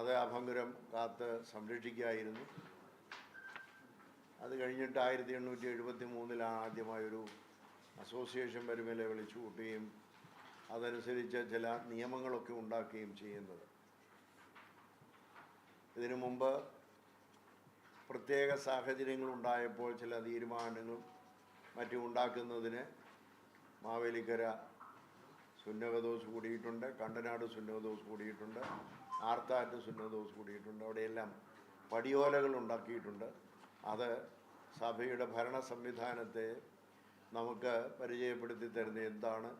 അത് അഭംഗരം കാത്ത് സംരക്ഷിക്കുകയായിരുന്നു. അത് കഴിഞ്ഞിട്ട് ആയിരത്തി എണ്ണൂറ്റി എഴുപത്തി മൂന്നിലാണ് ആദ്യമായൊരു അസോസിയേഷൻ പരിമല വിളിച്ചു കൂട്ടുകയും അതനുസരിച്ച് ചില നിയമങ്ങളൊക്കെ ഉണ്ടാക്കുകയും ചെയ്യുന്നത്. ഇതിനു മുമ്പ് പ്രത്യേക സാഹചര്യങ്ങൾ ഉണ്ടായപ്പോൾ ചില തീരുമാനങ്ങളും മറ്റും ഉണ്ടാക്കുന്നതിന് മാവേലിക്കര സുന്നകദോസ് കൂടിയിട്ടുണ്ട് കണ്ടനാട് സുന്നകദോസ് കൂടിയിട്ടുണ്ട്. ആർത്താറ്റ് സുന്നദോസ് കൂടിയിട്ടുണ്ട്. അവിടെയെല്ലാം പടിയോലകൾ ഉണ്ടാക്കിയിട്ടുണ്ട്. അത് സഭയുടെ ഭരണ സംവിധാനത്തെ നമുക്ക് പരിചയപ്പെടുത്തി തരുന്ന എന്താണ്?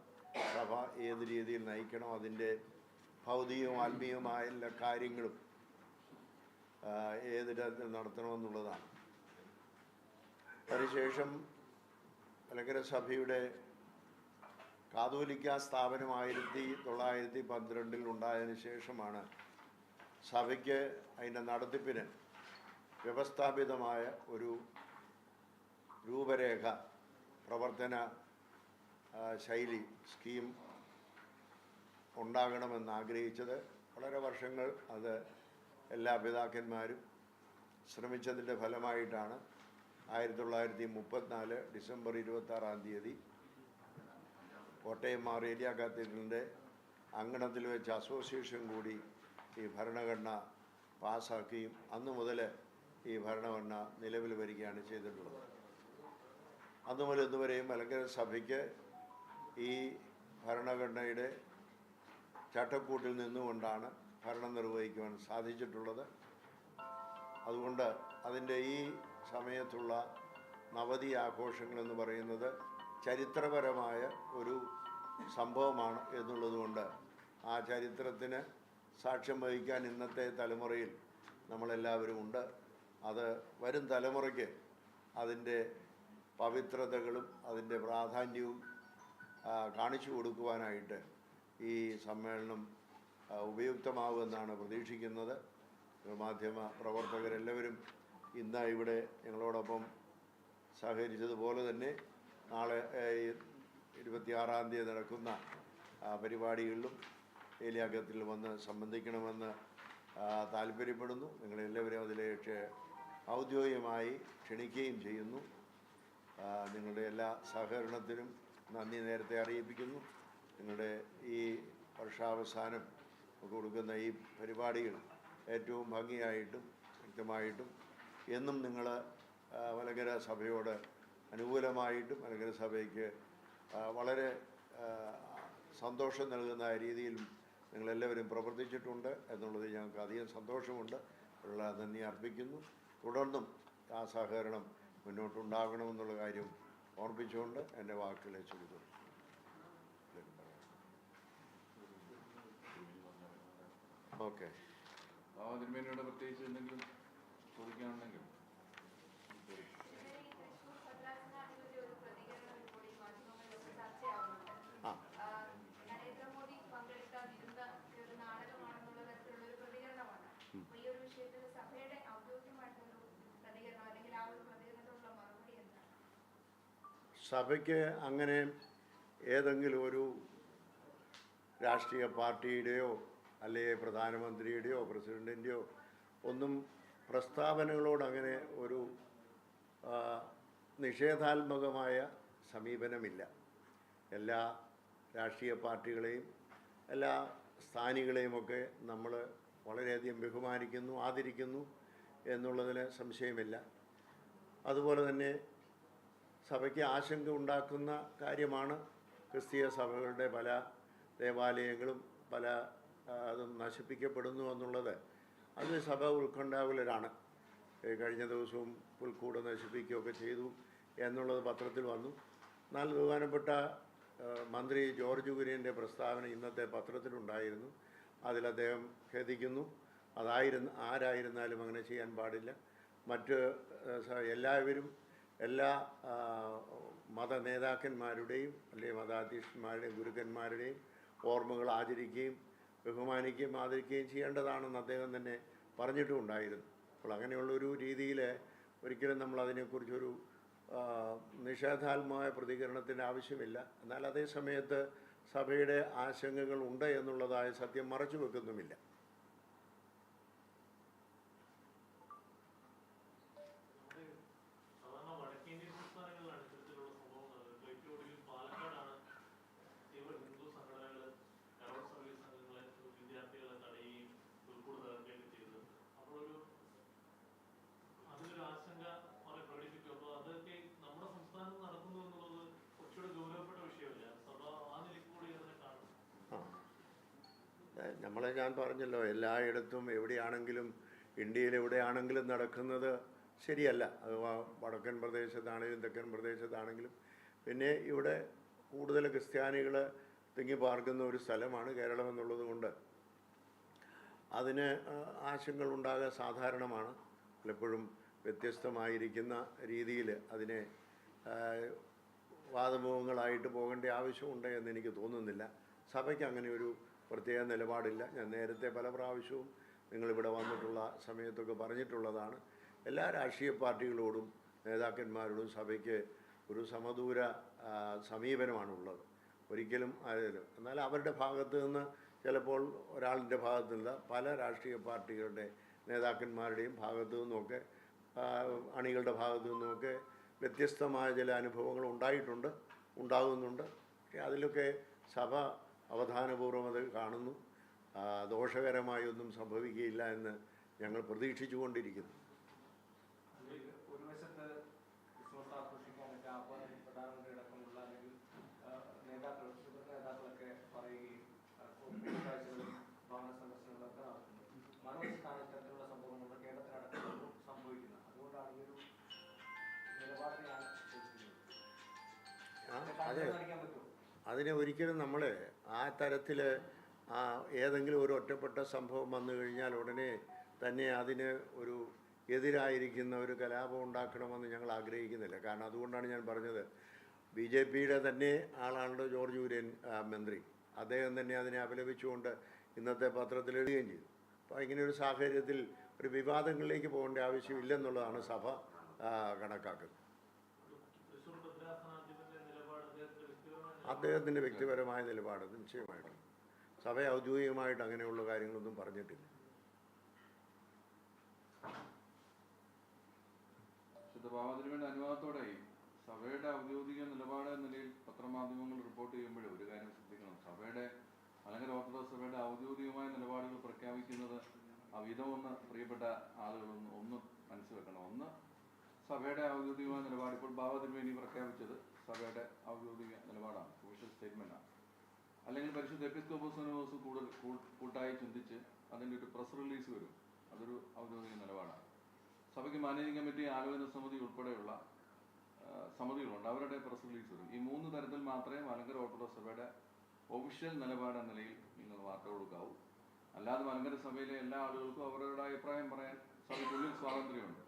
സഭ ഏത് രീതിയിൽ നയിക്കണം? അതിന്റെ ഭൗതികവും ആത്മീയവുമായ എല്ലാ കാര്യങ്ങളും ഏത് തരത്തിൽ നടത്തണമെന്നുള്ളതാണ്. അതിനുശേഷം മലങ്കര സഭയുടെ കാതോലിക്ക സ്ഥാപനം ആയിരത്തി തൊള്ളായിരത്തി പന്ത്രണ്ടിൽ ഉണ്ടായതിനു ശേഷമാണ് സഭയ്ക്ക് അതിന്റെ നടത്തിപ്പിന് വ്യവസ്ഥാപിതമായ ഒരു രൂപരേഖ പ്രവർത്തന ശൈലി സ്കീം ഉണ്ടാകണമെന്ന് ആഗ്രഹിച്ചത്. വളരെ വർഷങ്ങൾ അത് എല്ലാ പിതാക്കന്മാരും ശ്രമിച്ചതിന്റെ ഫലമായിട്ടാണ് ആയിരത്തി തൊള്ളായിരത്തി മുപ്പത്തിനാല് ഡിസംബർ ഇരുപത്താറാം തീയതി കോട്ടയം ഏരിയ കാത്തീഡ്രലിന്റെ അങ്കണത്തിൽ വെച്ച് അസോസിയേഷൻ കൂടി ഈ ഭരണഘടന പാസ്സാക്കുകയും അന്ന് മുതൽ ഈ ഭരണഘടന നിലവിൽ വരികയാണ് ചെയ്തിട്ടുള്ളത്. അന്ന് മുതൽ ഇന്നുവരെയും മലങ്കര സഭയ്ക്ക് ഈ ഭരണഘടനയുടെ ചട്ടക്കൂട്ടിൽ നിന്നുകൊണ്ടാണ് ഭരണം നിർവഹിക്കുവാൻ സാധിച്ചിട്ടുള്ളത്. അതുകൊണ്ട് അതിന്റെ ഈ സമയത്തുള്ള നവതി ആഘോഷങ്ങളെന്ന് പറയുന്നത് ചരിത്രപരമായ ഒരു സംഭവമാണ് എന്നുള്ളതുകൊണ്ട് ആ ചരിത്രത്തിന് സാക്ഷ്യം വഹിക്കാൻ ഇന്നത്തെ തലമുറയിൽ നമ്മളെല്ലാവരും ഉണ്ട്. അത് വരും തലമുറയ്ക്ക് അതിന്റെ പവിത്രതകളും അതിന്റെ പ്രാധാന്യവും കാണിച്ചു കൊടുക്കുവാനായിട്ട് ഈ സമ്മേളനം ഉപയുക്തമാകുമെന്നാണ് പ്രതീക്ഷിക്കുന്നത്. മാധ്യമ പ്രവർത്തകരെല്ലാവരും ഇന്ന് ഇവിടെ ഞങ്ങളോടൊപ്പം സഹകരിച്ചതുപോലെ തന്നെ നാളെ ഇരുപത്തിയാറാം തീയതി നടക്കുന്ന പരിപാടികളിലും ഏലിയാഗത്തിൽ വന്ന് സംബന്ധിക്കണമെന്ന് താല്പര്യപ്പെടുന്നു. നിങ്ങളെല്ലാവരും അതിലേക്ക് ഔദ്യോഗികമായി ക്ഷണിക്കുകയും ചെയ്യുന്നു. നിങ്ങളുടെ എല്ലാ സഹകരണത്തിനും നന്ദി നേരത്തെ അറിയിപ്പിക്കുന്നു. നിങ്ങളുടെ ഈ വർഷാവസാനം കൊടുക്കുന്ന ഈ പരിപാടികൾ ഏറ്റവും ഭംഗിയായിട്ടും വ്യക്തമായിട്ടും എന്നും നിങ്ങൾ വലകര സഭയോട് അനുകൂലമായിട്ടും വലകര സഭയ്ക്ക് വളരെ സന്തോഷം നൽകുന്ന രീതിയിൽ നിങ്ങളെല്ലാവരും പ്രവർത്തിച്ചിട്ടുണ്ട് എന്നുള്ളത് ഞങ്ങൾക്ക് അധികം സന്തോഷമുണ്ട്. ഉള്ള നന്ദി അർപ്പിക്കുന്നു. തുടർന്നും ആ സഹകരണം മുന്നോട്ടുണ്ടാകണമെന്നുള്ള കാര്യം ഓർമ്മിച്ചുകൊണ്ട് എന്റെ വാക്കുകളെ ചുരുക്കുന്നു. ഓക്കെ. ആ തിരുമേനിയോട് പ്രത്യേകിച്ച് എന്തെങ്കിലും ചോദിക്കാനുണ്ടെങ്കിൽ ഇന്നലെ ഈ തൃശ്ശൂർ ഭദ്രാസനാധിപതി ഒരു പ്രതികരണം ഇപ്പോൾ ഈ മാധ്യമങ്ങളിലൊക്കെ ചർച്ചയാവുന്നുണ്ട്. ആ. ആ, നരേന്ദ്രമോദി പങ്കെടുത്ത വിരുന്ന് ഒരു നാടകമാണെന്നുള്ള തരത്തിലുള്ള ഒരു പ്രതികരണമാണ് അപ്പൊ ഈ ഒരു വിഷയത്തിൽ സഭയുടെ ഔദ്യോഗികമായിട്ടൊരു പ്രതികരണം അല്ലെങ്കിൽ ആ ഒരു പ്രതികരണത്തിനുള്ള മറുപടി എന്താണ് സഭയ്ക്ക് അങ്ങനെ ഏതെങ്കിലും ഒരു രാഷ്ട്രീയ പാർട്ടിയുടെയോ അല്ലെങ്കിൽ പ്രധാനമന്ത്രിയുടെയോ പ്രസിഡന്റിന്റെയോ ഒന്നും പ്രസ്താവനകളോട് അങ്ങനെ ഒരു നിഷേധാത്മകമായ സമീപനമില്ല. എല്ലാ രാഷ്ട്രീയ പാർട്ടികളെയും എല്ലാ സ്ഥാനികളെയുമൊക്കെ നമ്മൾ വളരെയധികം ബഹുമാനിക്കുന്നു ആദരിക്കുന്നു എന്നുള്ളതിന് സംശയമില്ല. അതുപോലെ തന്നെ സഭയ്ക്ക് ആശങ്ക ഉണ്ടാക്കുന്ന കാര്യമാണ് ക്രിസ്തീയ സഭകളുടെ പല ദേവാലയങ്ങളും പല അതും നശിപ്പിക്കപ്പെടുന്നു എന്നുള്ളത്. അത് സഭ ഉത്കണ്ഠാകുലരാണ്. കഴിഞ്ഞ ദിവസവും പുൽക്കൂട് നശിപ്പിക്കുകയൊക്കെ ചെയ്തു എന്നുള്ളത് പത്രത്തിൽ വന്നു. എന്നാൽ ബഹുമാനപ്പെട്ട മന്ത്രി ജോർജ് കുര്യന്റെ പ്രസ്താവന ഇന്നത്തെ പത്രത്തിലുണ്ടായിരുന്നു. അതിൽ അദ്ദേഹം ഖേദിക്കുന്നു. അതായിരുന്നു ആരായിരുന്നാലും അങ്ങനെ ചെയ്യാൻ പാടില്ല. മറ്റ് എല്ലാവരും എല്ലാ മത നേതാക്കന്മാരുടെയും അല്ലെങ്കിൽ മതാധ്യക്ഷന്മാരുടെയും ഗുരുക്കന്മാരുടെയും ഓർമ്മകൾ ആചരിക്കുകയും ബഹുമാനിക്കുകയും ആദരിക്കുകയും ചെയ്യേണ്ടതാണെന്ന് അദ്ദേഹം തന്നെ പറഞ്ഞിട്ടുമുണ്ടായിരുന്നു. അപ്പോൾ അങ്ങനെയുള്ളൊരു രീതിയിൽ ഒരിക്കലും നമ്മൾ അതിനെക്കുറിച്ചൊരു നിഷേധാത്മകമായ പ്രതികരണത്തിന്റെ ആവശ്യമില്ല. എന്നാൽ അതേ സമയത്ത് സഭയുടെ ആശങ്കകൾ ഉണ്ട് എന്നുള്ളതായ സത്യം മറച്ചു വെക്കുന്നുമില്ല. നമ്മളെ ഞാൻ പറഞ്ഞല്ലോ എല്ലായിടത്തും എവിടെയാണെങ്കിലും ഇന്ത്യയിൽ എവിടെയാണെങ്കിലും നടക്കുന്നത് ശരിയല്ല. അത് വടക്കൻ പ്രദേശത്താണെങ്കിലും തെക്കൻ പ്രദേശത്താണെങ്കിലും. പിന്നെ ഇവിടെ കൂടുതൽ ക്രിസ്ത്യാനികൾ തിങ്ങി പാർക്കുന്ന ഒരു സ്ഥലമാണ് കേരളം എന്നുള്ളത് കൊണ്ട്. അതിന് ആ, ആശങ്കകൾ ഉണ്ടാകാൻ സാധാരണമാണ്. പലപ്പോഴും വ്യത്യസ്തമായിരിക്കുന്ന രീതിയിൽ അതിനെ വാദമുഖങ്ങളായിട്ട് പോകേണ്ട ആവശ്യമുണ്ട് എന്ന് എനിക്ക് തോന്നുന്നില്ല. സഭയ്ക്ക് അങ്ങനെ ഒരു പ്രത്യേക നിലപാടില്ല. ഞാൻ നേരത്തെ പല പ്രാവശ്യവും നിങ്ങളിവിടെ വന്നിട്ടുള്ള സമയത്തൊക്കെ പറഞ്ഞിട്ടുള്ളതാണ്. എല്ലാ രാഷ്ട്രീയ പാർട്ടികളോടും നേതാക്കന്മാരോടും സഭയ്ക്ക് ഒരു സമദൂര സമീപനമാണുള്ളത്. ഒരിക്കലും ആയാലും എന്നാൽ അവരുടെ ഭാഗത്തു നിന്ന് ചിലപ്പോൾ ഒരാളിന്റെ ഭാഗത്തു നിന്ന് പല രാഷ്ട്രീയ പാർട്ടികളുടെ നേതാക്കന്മാരുടെയും ഭാഗത്തു നിന്നൊക്കെ അണികളുടെ ഭാഗത്തു നിന്നുമൊക്കെ വ്യത്യസ്തമായ ചില അനുഭവങ്ങൾ ഉണ്ടായിട്ടുണ്ട് ഉണ്ടാകുന്നുണ്ട്. പക്ഷേ അതിലൊക്കെ സഭ അവധാനപൂർവം അത് കാണുന്നു. ദോഷകരമായൊന്നും ദോഷകരമായി ഒന്നും സംഭവിക്കുകയില്ല എന്ന് ഞങ്ങൾ പ്രതീക്ഷിച്ചുകൊണ്ടിരിക്കുന്നു. ഒരു വശത്ത് ക്രിസ്മസ് ആഘോഷിക്കാനൊക്കെ ആഹ്വാനം പ്രധാനമന്ത്രി അടക്കമുള്ള അല്ലെങ്കിൽ നേതാക്കൾ മുതിർന്ന നേതാക്കളൊക്കെ പറയുകയും ആ, കൂടിക്കാഴ്ചകളും ഭവന സന്ദർശനങ്ങളൊക്കെ നടത്തുന്നു. മറുവശത്താണ് ഇത്തരത്തിലുള്ള സംഭവങ്ങൾ കേരളത്തിലടക്കം സംഭവിക്കുന്നത് അതുകൊണ്ടാണ് ഈ ഒരു നിലപാടിനെയാണ് ചോദിക്കുന്നത് ആ, അതെ. അതിനെ ഒരിക്കലും നമ്മൾ ആ തരത്തിൽ ഏതെങ്കിലും ഒരു ഒറ്റപ്പെട്ട സംഭവം വന്നു കഴിഞ്ഞാൽ ഉടനെ തന്നെ അതിന് ഒരു എതിരായിരിക്കുന്ന ഒരു കലാപം ഉണ്ടാക്കണമെന്ന് ഞങ്ങൾ ആഗ്രഹിക്കുന്നില്ല. കാരണം അതുകൊണ്ടാണ് ഞാൻ പറഞ്ഞത്. ബി ജെ പിയുടെ തന്നെ ആളാണല്ലോ ജോർജ് കുര്യൻ മന്ത്രി. അദ്ദേഹം തന്നെ അതിനെ അപലപിച്ചുകൊണ്ട് ഇന്നത്തെ പത്രത്തിൽ എഴുതുകയും ചെയ്തു. അപ്പോൾ ഇങ്ങനെ ഒരു സാഹചര്യത്തിൽ ഒരു വിവാദങ്ങളിലേക്ക് പോകേണ്ട ആവശ്യമില്ലെന്നുള്ളതാണ് സഭ കണക്കാക്കുന്നത് തൃശ്ശൂർ ഭദ്രാസനാധിപന്റെ നിലപാട് അദ്ദേഹത്തിന്റെ വ്യക്തിപരമായ അദ്ദേഹത്തിന്റെ വ്യക്തിപരമായ നിലപാട് നിശ്ചയമായിട്ടും. സഭ ഔദ്യോഗികമായിട്ട് അങ്ങനെയുള്ള കാര്യങ്ങളൊന്നും പറഞ്ഞിട്ടില്ല. വിശുദ്ധ അനുവാദത്തോടെ സഭയുടെ ഔദ്യോഗിക നിലപാട് നിലയിൽ പത്രമാധ്യമങ്ങൾ റിപ്പോർട്ട് ചെയ്യുമ്പോൾ ഒരു കാര്യം ശ്രദ്ധിക്കണം. സഭയുടെ അല്ലെങ്കിൽ ഓർത്തഡോക്സ് സഭയുടെ ഔദ്യോഗികമായ നിലപാടുകൾ പ്രഖ്യാപിക്കുന്നത് അവിധമെന്ന് പ്രിയപ്പെട്ട ആളുകളൊന്ന് ഒന്ന് മനസ്സിൽ വെക്കണം. ഒന്ന് സഭയുടെ ഔദ്യോഗികമായ നിലപാട് ഇപ്പോൾ ഭാവതിരുമേനി പ്രഖ്യാപിച്ചത് സഭയുടെ ഔദ്യോഗിക നിലപാടാണ് ഒഫീഷ്യൽ സ്റ്റേറ്റ്മെന്റാണ് അല്ലെങ്കിൽ പരിശുദ്ധ എപ്പിസ്കോപ്പോസനോസ് കൂടുതൽ കൂട്ടായി ചിന്തിച്ച് അതിന്റെ ഒരു പ്രസ് റിലീസ് വരും. അതൊരു ഔദ്യോഗിക നിലപാടാണ്. സഭയ്ക്ക് മാനേജിംഗ് കമ്മിറ്റി ആലോചന സമിതി ഉൾപ്പെടെയുള്ള സമിതികളുണ്ട്. അവരുടെ പ്രസ് റിലീസ് വരും. ഈ മൂന്ന് തരത്തിൽ മാത്രമേ മലങ്കര ഓർത്തഡോക്സ് സഭയുടെ ഒഫീഷ്യൽ നിലപാട് എന്ന നിലയിൽ നിങ്ങൾ വാർത്ത കൊടുക്കാവൂ. അല്ലാതെ മലങ്കര സഭയിലെ എല്ലാ ആളുകൾക്കും അവരുടെ അഭിപ്രായം പറയാൻ സഭയ്ക്കുള്ളിൽ സ്വാതന്ത്ര്യമുണ്ട്.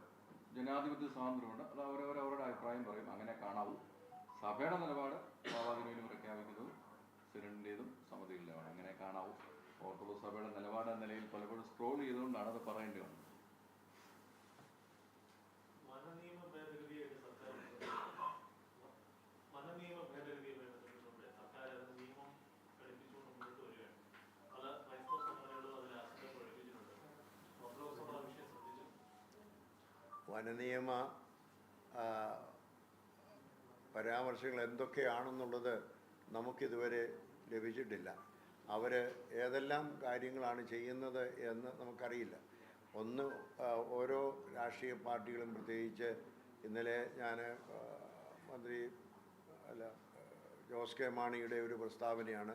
ജനാധിപത്യ സ്വാതന്ത്ര്യമുണ്ട്. അത് അവരവർ അവരുടെ അഭിപ്രായം പറയും. അങ്ങനെ കാണാവൂ. സഭയുടെ നിലപാട് ഭാവാതിരുവിനും പ്രഖ്യാപിക്കുന്നതും സിനഡിന്റെതും സമിതികളുടെയാണ് അങ്ങനെ കാണാവൂ. ഓർത്തഡോക്സ് സഭയുടെ നിലപാട് എന്ന നിലയിൽ പലപ്പോഴും സ്ക്രോൾ ചെയ്തുകൊണ്ടാണ് അത് പറയേണ്ടി വന്നത് മനനിയമ ഭേദഗതിയായിട്ട് സർക്കാർ മനനിയമ ഭേദഗതിയുമായി ബന്ധപ്പെട്ട് സർക്കാർ അത് നിയമം ഘടിപ്പിച്ചുകൊണ്ട് മുന്നോട്ട് വരികയാണ് പല ക്രൈസ്തവ സംഘടനകളും അതിൽ ആശങ്ക പ്രകടിപ്പിച്ചിട്ടുണ്ട് ഓർത്തഡോക്സ് സഭ ആ വിഷയം ശ്രദ്ധിച്ചു വനനിയമ പരാമർശങ്ങൾ എന്തൊക്കെയാണെന്നുള്ളത് നമുക്കിതുവരെ ലഭിച്ചിട്ടില്ല. അവർ ഏതെല്ലാം കാര്യങ്ങളാണ് ചെയ്യുന്നത് എന്ന് നമുക്കറിയില്ല. ഒന്ന് ഓരോ രാഷ്ട്രീയ പാർട്ടികളും പ്രത്യേകിച്ച് ഇന്നലെ ഞാൻ മന്ത്രി അല്ല ജോസ് കെ മാണിയുടെ ഒരു പ്രസ്താവനയാണ്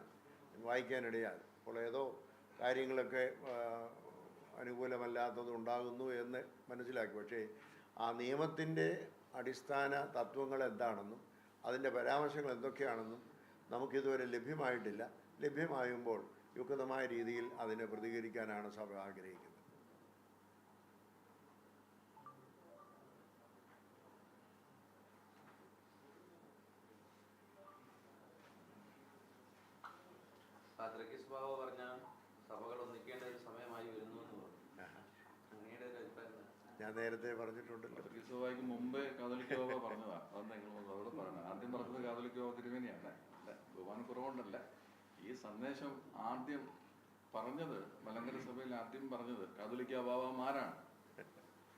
വായിക്കാനിടയാൽ അപ്പോൾ ഏതോ കാര്യങ്ങളൊക്കെ അനുകൂലമല്ലാത്തത് ഉണ്ടാകുന്നു എന്ന് മനസ്സിലാക്കി. പക്ഷേ ആ നിയമത്തിന്റെ അടിസ്ഥാന തത്വങ്ങൾ എന്താണെന്നും അതിന്റെ പരാമർശങ്ങൾ എന്തൊക്കെയാണെന്നും നമുക്കിതുവരെ ലഭ്യമായിട്ടില്ല. ലഭ്യമാകുമ്പോൾ യുക്തമായ രീതിയിൽ അതിനെ പ്രതികരിക്കാനാണ് സഭ ആഗ്രഹിക്കുന്നത്. പറഞ്ഞ സഭകൾ ഒന്നിക്കേണ്ട ഒരു സമയമായി വരുന്നു എന്ന് പറഞ്ഞു അങ്ങയുടെ ഒരു അഭിപ്രായം എന്താണ്? ഞാൻ നേരത്തെ പറഞ്ഞിട്ടുണ്ടല്ലോ. പത്രികസഭയ്ക്ക് മുമ്പേ കാതലിക് യോവ പറഞ്ഞതാ. അതെന്താ അതോട് പറയണം? ആദ്യം പറഞ്ഞത് കാതലിക് യോവ തിരുമേനിയാണ് അല്ല? ബഹുമാനക്കുറവുകൊണ്ടല്ല ഈ സന്ദേശം ആദ്യം പറഞ്ഞത് മലങ്കര സഭയിൽ ആദ്യം പറഞ്ഞത് കാതലിക് അബാവമാരാണ്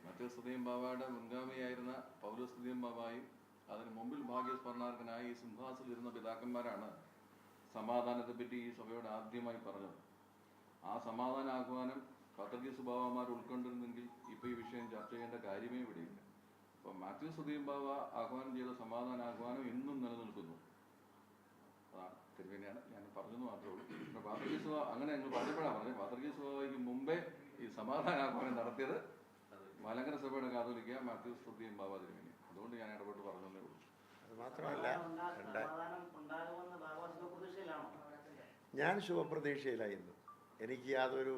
മധ്യസ്ഥതയും ബാബയുടെ മുൻഗാമിയായിരുന്ന പൗരസ്തുതിയും ബാബായും അതിന് മുമ്പിൽ ഭാഗ്യസ്മരണാർഹനായി ഈ സിംഹാസനിലിരുന്ന പിതാക്കന്മാരാണ് സമാധാനത്തെപ്പറ്റി ഈ സഭയോട് ആദ്യമായി പറഞ്ഞത്. ആ സമാധാന ആഹ്വാനം പത്രജി സ്വഭാവന്മാർ ഉൾക്കൊണ്ടിരുന്നെങ്കിൽ ഇപ്പൊ ഈ വിഷയം ചർച്ച ചെയ്യേണ്ട കാര്യമേ ഇവിടെയില്ല. അപ്പം മാത്യു സുധീം ബാബ ആഹ്വാനം ചെയ്ത സമാധാന ആഹ്വാനം ഇന്നും നിലനിൽക്കുന്നു. അതാണ് തിരുവേനിയാണ് ഞാൻ പറഞ്ഞെന്ന് മാത്രമേ ഉള്ളൂ. പിന്നെ സുഖ അങ്ങനെ ഞങ്ങൾ പറഞ്ഞപ്പോഴാണ് പറഞ്ഞത്. പാത്രജി സ്വഭാവയ്ക്ക് മുമ്പേ ഈ സമാധാന ആഹ്വാനം നടത്തിയത് മലങ്കര സഭയുടെ കാതോലിക്ക മാത്യു തൃതീയം ബാബ തിരുവേനി അതുകൊണ്ട് ഞാൻ ഇടപെട്ട് പറഞ്ഞതേ ഉള്ളൂ. അത് മാത്രമല്ല ഞാൻ ശുഭപ്രതീക്ഷയിലായിരുന്നു. എനിക്ക് യാതൊരു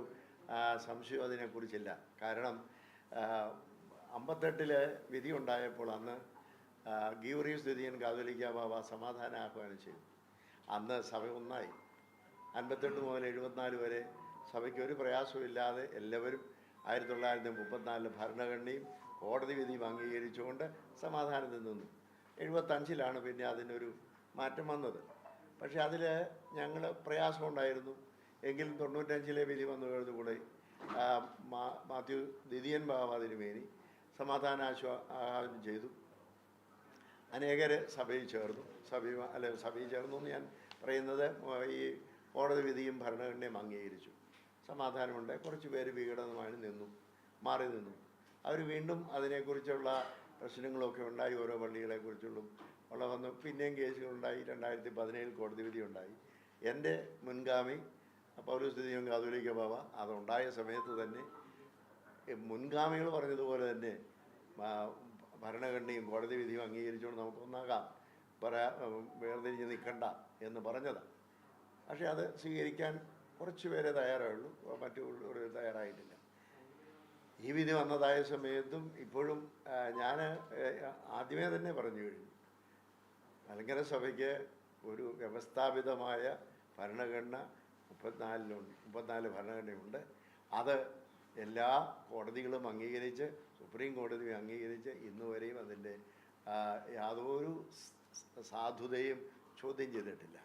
ആ, സംശയവും അതിനെക്കുറിച്ചില്ല. കാരണം അമ്പത്തെട്ടിൽ വിധി ഉണ്ടായപ്പോൾ അന്ന് ഗീവറീസ് ദ്വിതീയൻ കാതോലിക്ക ബാബ സമാധാന ആഹ്വാനം ചെയ്തു. അന്ന് സഭ ഒന്നായി. അൻപത്തെട്ട് മുതൽ എഴുപത്തിനാല് വരെ സഭയ്ക്ക് ഒരു പ്രയാസമില്ലാതെ എല്ലാവരും ആയിരത്തി തൊള്ളായിരത്തി മുപ്പത്തിനാലിൽ ഭരണഘടനയും കോടതി വിധിയും അംഗീകരിച്ചുകൊണ്ട് സമാധാനത്തിൽ നിന്നു. എഴുപത്തഞ്ചിലാണ് പിന്നെ അതിനൊരു മാറ്റം വന്നത്. പക്ഷേ അതിൽ ഞങ്ങൾ പ്രയാസമുണ്ടായിരുന്നു. എങ്കിലും തൊണ്ണൂറ്റഞ്ചിലെ വിധി വന്നു കഴിഞ്ഞുകൂടെ മാത്യു ദിദിയൻ ബാബ തിരുമേനി സമാധാനാശ്വാസം ചെയ്തു. അനേകർ സഭയിൽ ചേർന്നു. സഭ അല്ല സഭയിൽ ചേർന്നു എന്ന് ഞാൻ പറയുന്നത് ഈ കോടതി വിധിയും ഭരണഘടനയും അംഗീകരിച്ചു. സമാധാനമുണ്ട്. കുറച്ച് പേര് വിഘടനമായി നിന്നു മാറി നിന്നു. അവർ വീണ്ടും അതിനെക്കുറിച്ചുള്ള പ്രശ്നങ്ങളൊക്കെ ഉണ്ടായി. ഓരോ പള്ളികളെക്കുറിച്ചുള്ളും ഉള്ള വന്നു പിന്നെയും കേസുകളുണ്ടായി. രണ്ടായിരത്തി പതിനേഴിൽ കോടതി വിധി ഉണ്ടായി എന്റെ മുൻഗാമി പൗരസ്ഥിതിയും കാതോലിക്ക ബാബ അതുണ്ടായ സമയത്ത് തന്നെ മുൻഗാമികൾ പറഞ്ഞതുപോലെ തന്നെ ഭരണഘടനയും കോടതി വിധിയും അംഗീകരിച്ചുകൊണ്ട് നമുക്ക് ഒന്നാകാം. പറയാ വേർതിരിഞ്ഞ് നിൽക്കണ്ട എന്ന് പറഞ്ഞതാണ് പക്ഷേ അത് സ്വീകരിക്കാൻ കുറച്ച് പേരെ തയ്യാറായുള്ളൂ. മറ്റുള്ളവർ തയ്യാറായിട്ടില്ല. ഈ വിധി വന്നതായ സമയത്തും ഇപ്പോഴും ഞാൻ ആദ്യമേ തന്നെ പറഞ്ഞു കഴിഞ്ഞു. മലങ്കര സഭയ്ക്ക് ഒരു വ്യവസ്ഥാപിതമായ ഭരണഘടന മുപ്പത്തിനാലിലുണ്ട് മുപ്പത്തിനാല് ഭരണഘടനയുണ്ട്. അത് എല്ലാ കോടതികളും അംഗീകരിച്ച് സുപ്രീം കോടതിയും അംഗീകരിച്ച് ഇന്ന് വരെയും അതിന്റെ യാതൊരു സാധുതയും ചോദ്യം ചെയ്തിട്ടില്ല.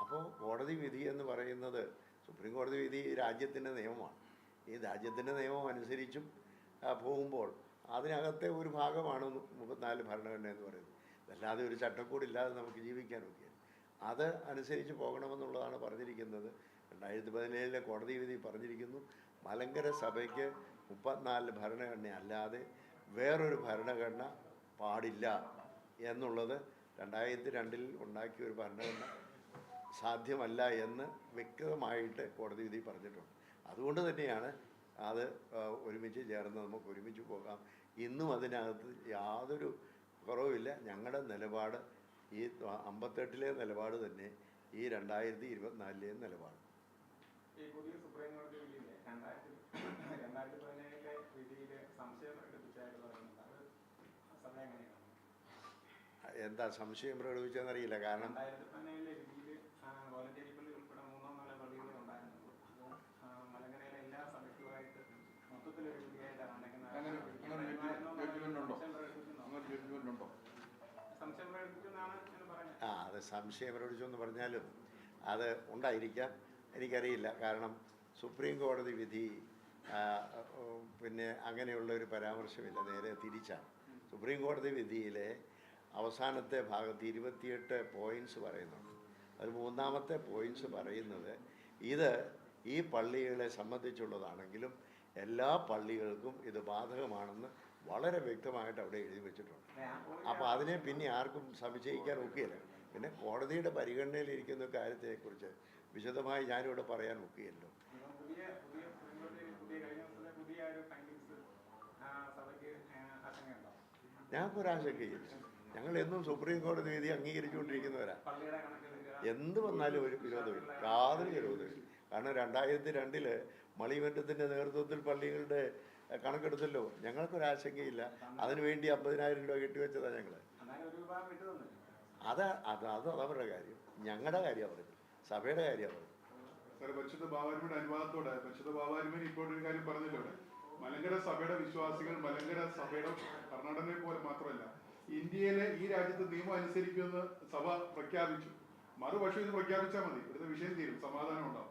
അപ്പോൾ കോടതി വിധി എന്ന് പറയുന്നത് സുപ്രീം കോടതി വിധി രാജ്യത്തിന്റെ നിയമമാണ്. ഈ രാജ്യത്തിന്റെ നിയമം അനുസരിച്ചും പോകുമ്പോൾ അതിനകത്തെ ഒരു ഭാഗമാണ് മുപ്പത്തിനാല് ഭരണഘടന എന്ന് പറയുന്നത്. അല്ലാതെ ഒരു ചട്ടക്കൂടില്ലാതെ നമുക്ക് ജീവിക്കാൻ ഒക്കെയാണ്. അത് അനുസരിച്ച് പോകണമെന്നുള്ളതാണ് പറഞ്ഞിരിക്കുന്നത്. രണ്ടായിരത്തി പതിനേഴിലെ കോടതി വിധി പറഞ്ഞിരിക്കുന്നു. മലങ്കര സഭയ്ക്ക് മുപ്പത്തിനാല് ഭരണഘടന അല്ലാതെ വേറൊരു ഭരണഘടന പാടില്ല എന്നുള്ളത് രണ്ടായിരത്തി രണ്ടിൽ ഉണ്ടാക്കിയ ഒരു ഭരണഘടന സാധ്യമല്ല എന്ന് വ്യക്തമായിട്ട് കോടതി വിധി പറഞ്ഞിട്ടുണ്ട്. അതുകൊണ്ട് തന്നെയാണ് അത് ഒരുമിച്ച് ചേർന്ന് നമുക്ക് ഒരുമിച്ച് പോകാം. ഇന്നും അതിനകത്ത് യാതൊരു കുറവുമില്ല. ഞങ്ങളുടെ നിലപാട് ഈ അമ്പത്തെട്ടിലെ നിലപാട് തന്നെ ഈ രണ്ടായിരത്തി ഇരുപത്തിനാലിലെയും നിലപാട്. ഈ പുതിയ സുപ്രീം കോടതി വിധിയിലെ രണ്ടായിരത്തി രണ്ടായിരത്തി പതിനേഴിലെ വിധിയിലെ സംശയം പ്രകടിപ്പിച്ചായിട്ട് പറയുന്നുണ്ട് അത് സഭ എങ്ങനെയാണ്? എന്താ സംശയം പ്രകടിപ്പിച്ചെന്നറിയില്ല കാരണം രണ്ടായിരത്തി പതിനേഴിലെ പള്ളി ഉൾപ്പെടെ മൂന്നോ നാലോ പള്ളികളെ ഉണ്ടായിരുന്നുള്ളൂ അപ്പോൾ മലങ്കരയിലെ എല്ലാ സഭയ്ക്കുമായിട്ട് മൊത്തത്തിലൊരു വിധിയായിട്ടാണ് സംശയം പ്രകടിപ്പിച്ചെന്നാണ് ഞാൻ പറഞ്ഞത്. ആ അത് സംശയം പ്രകടിപ്പിച്ചു എന്ന് പറഞ്ഞാലും അത് ഉണ്ടായിരിക്കാം. എനിക്കറിയില്ല. കാരണം സുപ്രീം കോടതി വിധി പിന്നെ അങ്ങനെയുള്ള ഒരു പരാമർശമില്ല. നേരെ തിരിച്ചാണ്. സുപ്രീം കോടതി വിധിയിലെ അവസാനത്തെ ഭാഗത്ത് ഇരുപത്തിയെട്ട് പോയിന്റ്സ് പറയുന്നുണ്ട്. അത് മൂന്നാമത്തെ പോയിന്റ്സ് പറയുന്നത് ഇത് ഈ പള്ളികളെ സംബന്ധിച്ചുള്ളതാണെങ്കിലും എല്ലാ പള്ളികൾക്കും ഇത് ബാധകമാണെന്ന് വളരെ വ്യക്തമായിട്ട് അവിടെ എഴുതി വെച്ചിട്ടുണ്ട്. അപ്പോൾ അതിനെ പിന്നെ ആർക്കും സംശയിക്കാൻ ഒക്കെയല്ല പിന്നെ കോടതിയുടെ പരിഗണനയിലിരിക്കുന്ന കാര്യത്തെക്കുറിച്ച് വിശദമായി ഞാനിവിടെ പറയാൻ ഒക്കുകയല്ലോ. ഞങ്ങൾക്കൊരാശങ്കയില്ല ഞങ്ങൾ എന്നും സുപ്രീം കോടതി വിധി അംഗീകരിച്ചുകൊണ്ടിരിക്കുന്നവരാ. എന്ത് വന്നാലും ഒരു വിരോധമില്ല. യാതൊരു വിരോധമില്ല. കാരണം രണ്ടായിരത്തി രണ്ടിൽ മളിമറ്റത്തിന്റെ നേതൃത്വത്തിൽ പള്ളികളുടെ കണക്കെടുത്തല്ലോ. ഞങ്ങൾക്കൊരാശങ്കയില്ല അതിനുവേണ്ടി അമ്പതിനായിരം രൂപ കെട്ടിവെച്ചതാണ് ഞങ്ങൾ അത് അത് അത് അവരുടെ കാര്യം. ഞങ്ങളുടെ കാര്യം പറഞ്ഞത് സഭയുടെ കാര്യമാണ് മലങ്കര സഭയുടെ വിശ്വാസികൾ മലങ്കര സഭയുടെ ഭരണഘടനയെ പോലെ മാത്രമല്ല ഇന്ത്യയിലെ ഈ രാജ്യത്ത് നിയമം അനുസരിക്കുമെന്ന് സഭ പ്രഖ്യാപിച്ചു. മറുപക്ഷം ഇത് പ്രഖ്യാപിച്ചാൽ മതി. ഇവിടുത്തെ വിഷയം തീരും സമാധാനം ഉണ്ടാവും.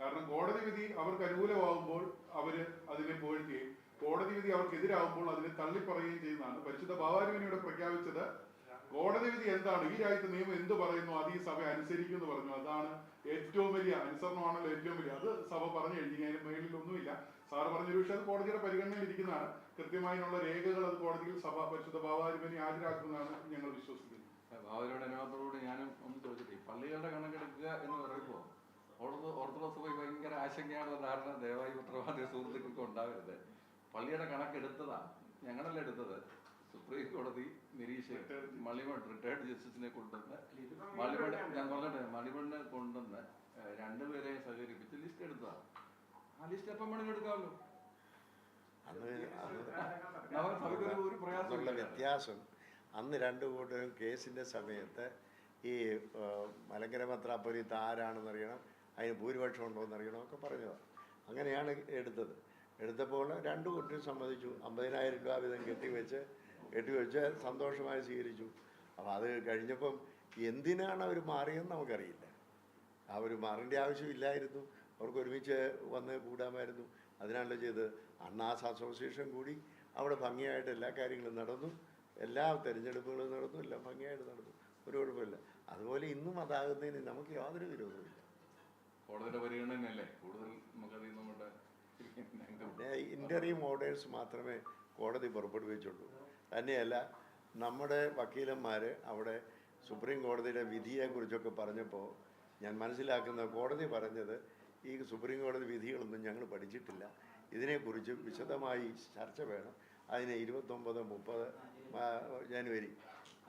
കാരണം കോടതി വിധി അവർക്ക് അനുകൂലമാകുമ്പോൾ അവർ അതിനെ പുകഴ്ത്തുകയും കോടതി വിധി അവർക്കെതിരാകുമ്പോൾ അതിനെ തള്ളിപ്പറയുകയും ചെയ്യുന്നതാണ്. പരിശുദ്ധ ബാബാരിമൻ ഇവിടെ പ്രഖ്യാപിച്ചത് കോടതി വിധി എന്താണ്? ഈ രാജ്യത്തെ നിയമം എന്ത് പറയുന്നു? അത് ഈ സഭ അനുസരിക്കും എന്ന് പറഞ്ഞു. അതാണ് ഏറ്റവും വലിയ അനുസരണമാണല്ലോ ഏറ്റവും വലിയ. അത് സഭ പറഞ്ഞു കഴിഞ്ഞു. അതിന് മേളിൽ ഒന്നുമില്ല സാറ് പറഞ്ഞൊരു പക്ഷേ അത് കോടതിയുടെ പരിഗണനയിൽ ഇരിക്കുന്നതാണ്. കൃത്യമായുള്ള രേഖകൾ അത് കോടതിയിൽ സഭ പരിശുദ്ധ ബാബാരിപ്പനി ഹാജരാക്കുമെന്നാണ് ഞങ്ങൾ വിശ്വസിക്കുന്നത്. ബാബാരിയുടെ അനുഭവത്തോടുകൂടി ഞാനും ഒന്ന് ചോദിച്ചിട്ട് പള്ളികളുടെ കണക്കെടുക്കുക എന്ന് പറയുമ്പോൾ ഓർത്തോ ഓർത്തഡോക്സ് പോയി ഭയങ്കര ആശങ്കയാണ് ധാരണ ദയവായി ഉത്തരവാദിത്ത സുഹൃത്തുക്കൾക്ക് ഉണ്ടാവരുത്. പള്ളിയുടെ കണക്കെടുത്തതാ ഞങ്ങളല്ല എടുത്തത്. സുപ്രീം കോടതി നിരീക്ഷകൻ മളിമൺ റിട്ടയർഡ് ജസ്റ്റിസിനെ കൊണ്ടുവന്ന് മളിമൺ ഞാൻ പറഞ്ഞിട്ട് മളിമണ്ണ് കൊണ്ടുവന്ന് രണ്ടുപേരെ സഹകരിപ്പിച്ച് ലിസ്റ്റ് എടുത്തതാണ്. ആ ലിസ്റ്റ് എപ്പം വേണമെങ്കിലും എടുക്കാമല്ലോ. അന്ന് വ്യത്യാസം. അന്ന് രണ്ടു കൂട്ടരും കേസിന്റെ സമയത്ത് ഈ മലങ്കര മെത്രാപ്പൊലീത്ത ആരാണെന്നറിയണം അതിന് ഭൂരിപക്ഷം ഉണ്ടോ എന്നറിയണം ഒക്കെ പറഞ്ഞതാണ്. അങ്ങനെയാണ് എടുത്തത്. എടുത്തപ്പോൾ രണ്ടു കൂട്ടരും സമ്മതിച്ചു. അമ്പതിനായിരം രൂപ വീതം കെട്ടിവെച്ച് കെട്ടിവെച്ച് സന്തോഷമായി സ്വീകരിച്ചു. അപ്പോൾ അത് കഴിഞ്ഞപ്പം എന്തിനാണ് അവർ മാറിയെന്ന് നമുക്കറിയില്ല. അവർ മാറേണ്ട ആവശ്യമില്ലായിരുന്നു. അവർക്ക് ഒരുമിച്ച് വന്ന് കൂടാമായിരുന്നു. അതിനാണല്ലോ ചെയ്ത് അണ്ണാസ് അസോസിയേഷൻ കൂടി അവിടെ ഭംഗിയായിട്ട് എല്ലാ കാര്യങ്ങളും നടന്നു. എല്ലാ തിരഞ്ഞെടുപ്പുകളും നടന്നു. എല്ലാം ഭംഗിയായിട്ട് നടന്നു. ഒരു കുഴപ്പമില്ല. അതുപോലെ ഇന്നും അതാകുന്നതിന് നമുക്ക് യാതൊരു വിരോധമില്ല കോടതിയുടെ പരിഗണനയല്ലേ കൂടുതൽ നമുക്കറിയുന്ന നമ്മുടെ പിന്നെ ഇന്റർവ്യൂ ഓർഡേഴ്സ് മാത്രമേ കോടതി പുറപ്പെടുവിച്ചുള്ളൂ. തന്നെയല്ല നമ്മുടെ വക്കീലന്മാർ അവിടെ സുപ്രീം കോടതിയുടെ വിധിയെക്കുറിച്ചൊക്കെ പറഞ്ഞപ്പോൾ ഞാൻ മനസ്സിലാക്കുന്ന കോടതി പറഞ്ഞത് ഈ സുപ്രീം കോടതി വിധികളൊന്നും ഞങ്ങൾ പഠിച്ചിട്ടില്ല. ഇതിനെക്കുറിച്ച് വിശദമായി ചർച്ച വേണം. അതിനെ ഇരുപത്തൊമ്പത് മുപ്പത് ജനുവരി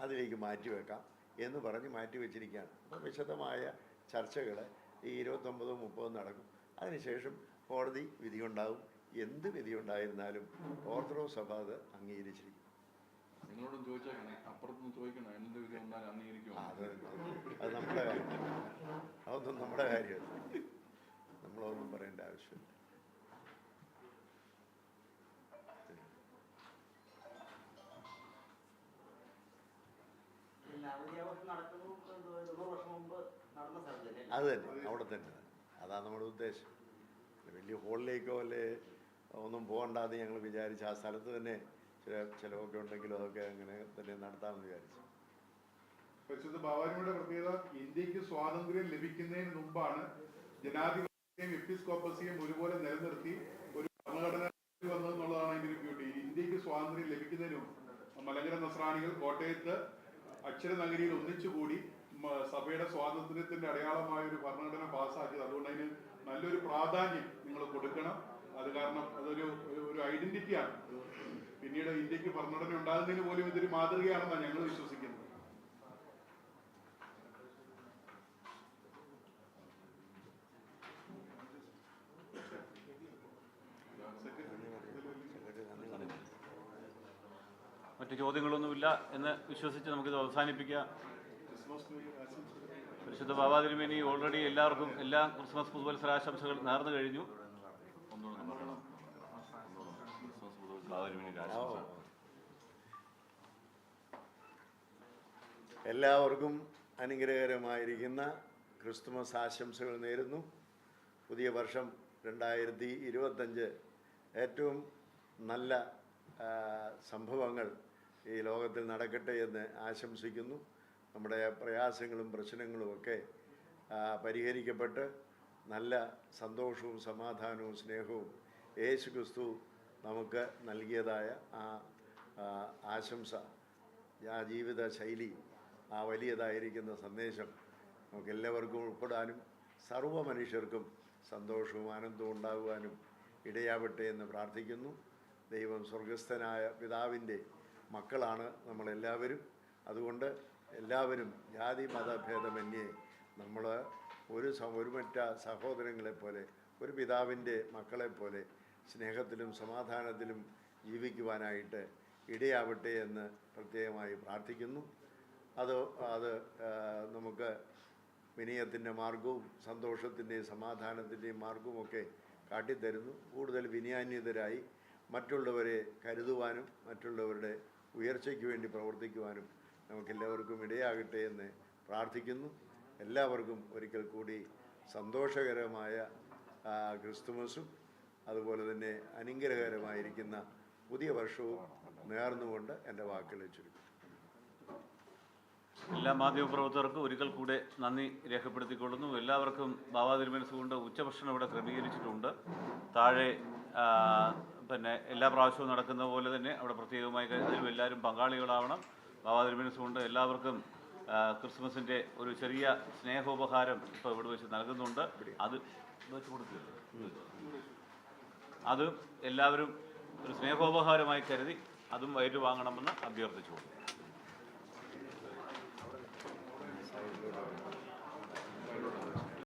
അതിലേക്ക് മാറ്റിവെക്കാം എന്ന് പറഞ്ഞ് മാറ്റി വെച്ചിരിക്കുകയാണ്. അപ്പോൾ വിശദമായ ചർച്ചകൾ ഈ ഇരുപത്തൊമ്പതും മുപ്പതും നടക്കും. അതിനുശേഷം കോടതി വിധിയുണ്ടാവും. എന്ത് വിധിയുണ്ടായിരുന്നാലും ഓർത്തഡോക്സ് സഭ അത് അംഗീകരിച്ചിരിക്കും. നിങ്ങളോടും ചോദിച്ചാൽ അപ്പുറത്തുനിന്ന് ചോദിക്കണം എന്ത് വിധം വന്നാൽ അംഗീകരിക്കും അത് അത് നമ്മുടെ കാര്യം. അതൊന്നും നമ്മുടെ കാര്യമല്ല നമ്മളൊന്നും പറയേണ്ട ആവശ്യമില്ല. അത് തന്നെ. അവിടെ തന്നെ. അതാണ് നമ്മുടെ ഉദ്ദേശം. വലിയ ഹോളിലേക്കോ അല്ലേ ഒന്നും പോകണ്ടാന്ന് ഞങ്ങൾ വിചാരിച്ച ആ സ്ഥലത്ത് തന്നെ ചില ചിലവൊക്കെ ഉണ്ടെങ്കിലും അതൊക്കെ അങ്ങനെ തന്നെ നടത്താമെന്ന് വിചാരിച്ചു. പരിശുദ്ധ ബാബാജിയുടെ പ്രത്യേകത ഇന്ത്യയ്ക്ക് സ്വാതന്ത്ര്യം ലഭിക്കുന്നതിന് മുമ്പാണ് ജനാധിപത്യം എപ്പിസ്കോപ്പസിയും ഒരുപോലെ നിലനിർത്തി ഒരു ഭരണഘടന വന്നതെന്നുള്ളതാണ് അതിന്റെ ഒരു ബ്യൂട്ടി ഇന്ത്യയ്ക്ക് സ്വാതന്ത്ര്യം ലഭിക്കുന്നതിന് മലങ്കര നസ്രാണികൾ കോട്ടയത്ത് അക്ഷരനഗരിയിൽ ഒന്നിച്ചുകൂടി കൂടി സഭയുടെ സ്വാതന്ത്ര്യത്തിന്റെ അടയാളമായ ഒരു ഭരണഘടന പാസ്സാക്കിയത് അതുകൊണ്ട് അതിന് നല്ലൊരു പ്രാധാന്യം നിങ്ങൾ കൊടുക്കണം. അത് കാരണം അതൊരു ഒരു ഐഡന്റിറ്റിയാണ് പിന്നീട് ഇന്ത്യയ്ക്ക് ഭരണഘടന ഉണ്ടാകുന്നതിന് പോലും ഇതൊരു മാതൃകയാണെന്നാണ് ഞങ്ങൾ വിശ്വസിക്കുന്നത്. മറ്റു ചോദ്യങ്ങളൊന്നുമില്ല എന്ന് വിശ്വസിച്ച് നമുക്കിത് അവസാനിപ്പിക്കാം. പരിശുദ്ധ ബാബാ തിരുമേനി ഓൾറെഡി എല്ലാവർക്കും എല്ലാ ക്രിസ്മസ് പുതുവത്സരാശംസകൾ നേർന്നു കഴിഞ്ഞു ഒന്നുകൂടെ ഒന്ന് പറയണം ക്രിസ്മസ് പുതു ബാബാ തിരുമേനിയുടെ ഓ. ആശംസ എല്ലാവർക്കും അനുഗ്രഹകരമായിരിക്കുന്ന ക്രിസ്തുമസ് ആശംസകൾ നേരുന്നു. പുതിയ വർഷം രണ്ടായിരത്തി ഇരുപത്തഞ്ച് ഏറ്റവും നല്ല സംഭവങ്ങൾ ഈ ലോകത്തിൽ നടക്കട്ടെ എന്ന് ആശംസിക്കുന്നു. നമ്മുടെ പ്രയാസങ്ങളും പ്രശ്നങ്ങളും ഒക്കെ പരിഹരിക്കപ്പെട്ട് നല്ല സന്തോഷവും സമാധാനവും സ്നേഹവും യേശു ക്രിസ്തു നമുക്ക് നൽകിയതായ ആ ആശംസ ആ ജീവിത ശൈലി ആ വലിയതായിരിക്കുന്ന സന്ദേശം നമുക്ക് എല്ലാവർക്കും ഉൾപ്പെടാനും സർവ മനുഷ്യർക്കും സന്തോഷവും ആനന്ദവും ഉണ്ടാകുവാനും ഇടയാവട്ടെ എന്ന് പ്രാർത്ഥിക്കുന്നു. ദൈവം സ്വർഗസ്ഥനായ പിതാവിന്റെ മക്കളാണ് നമ്മളെല്ലാവരും. അതുകൊണ്ട് എല്ലാവരും ജാതി മതഭേദമന്യേ നമ്മൾ ഒരു ഒരുമറ്റ സഹോദരങ്ങളെപ്പോലെ ഒരു പിതാവിന്റെ മക്കളെപ്പോലെ സ്നേഹത്തിലും സമാധാനത്തിലും ജീവിക്കുവാനായിട്ട് ഇടയാവട്ടെ എന്ന് പ്രത്യേകമായി പ്രാർത്ഥിക്കുന്നു. അത് അത് നമുക്ക് വിനയത്തിന്റെ മാർഗവും സന്തോഷത്തിന്റെയും സമാധാനത്തിന്റെയും മാർഗവുമൊക്കെ കാട്ടിത്തരുന്നു. കൂടുതൽ വിനയാന്യതരായി മറ്റുള്ളവരെ കരുതുവാനും മറ്റുള്ളവരുടെ ഉയർച്ചയ്ക്ക് വേണ്ടി പ്രവർത്തിക്കുവാനും നമുക്കെല്ലാവർക്കും ഇടയാകട്ടെ എന്ന് പ്രാർത്ഥിക്കുന്നു. എല്ലാവർക്കും ഒരിക്കൽ കൂടി സന്തോഷകരമായ ക്രിസ്തുമസും. അതുപോലെ തന്നെ അനുഗ്രഹകരമായിരിക്കുന്ന പുതിയ വർഷവും നേർന്നുകൊണ്ട് എന്റെ വാക്കുകളെ ചുരുക്കും. എല്ലാ മാധ്യമപ്രവർത്തകർക്കും ഒരിക്കൽ കൂടെ നന്ദി രേഖപ്പെടുത്തിക്കൊള്ളുന്നു. എല്ലാവർക്കും ബാബാ തിരുമനസ് കൊണ്ട് ഉച്ചഭക്ഷണം ഇവിടെ ക്രമീകരിച്ചിട്ടുണ്ട്. താഴെ പിന്നെ എല്ലാ പ്രാവശ്യവും നടക്കുന്ന പോലെ തന്നെ അവിടെ പ്രത്യേകമായി അതിലും എല്ലാവരും പങ്കാളികളാവണം. ബാബാ തിരുമനസ് കൊണ്ട് എല്ലാവർക്കും ക്രിസ്മസിന്റെ ഒരു ചെറിയ സ്നേഹോപഹാരം ഇപ്പോൾ ഇവിടെ വെച്ച് നൽകുന്നുണ്ട്. അത് വെച്ച് കൊടുക്കില്ലേ അത് എല്ലാവരും ഒരു സ്നേഹോപഹാരമായി കരുതി അതും ഏറ്റുവാങ്ങണമെന്ന് അഭ്യർത്ഥിച്ചുകൊള്ളു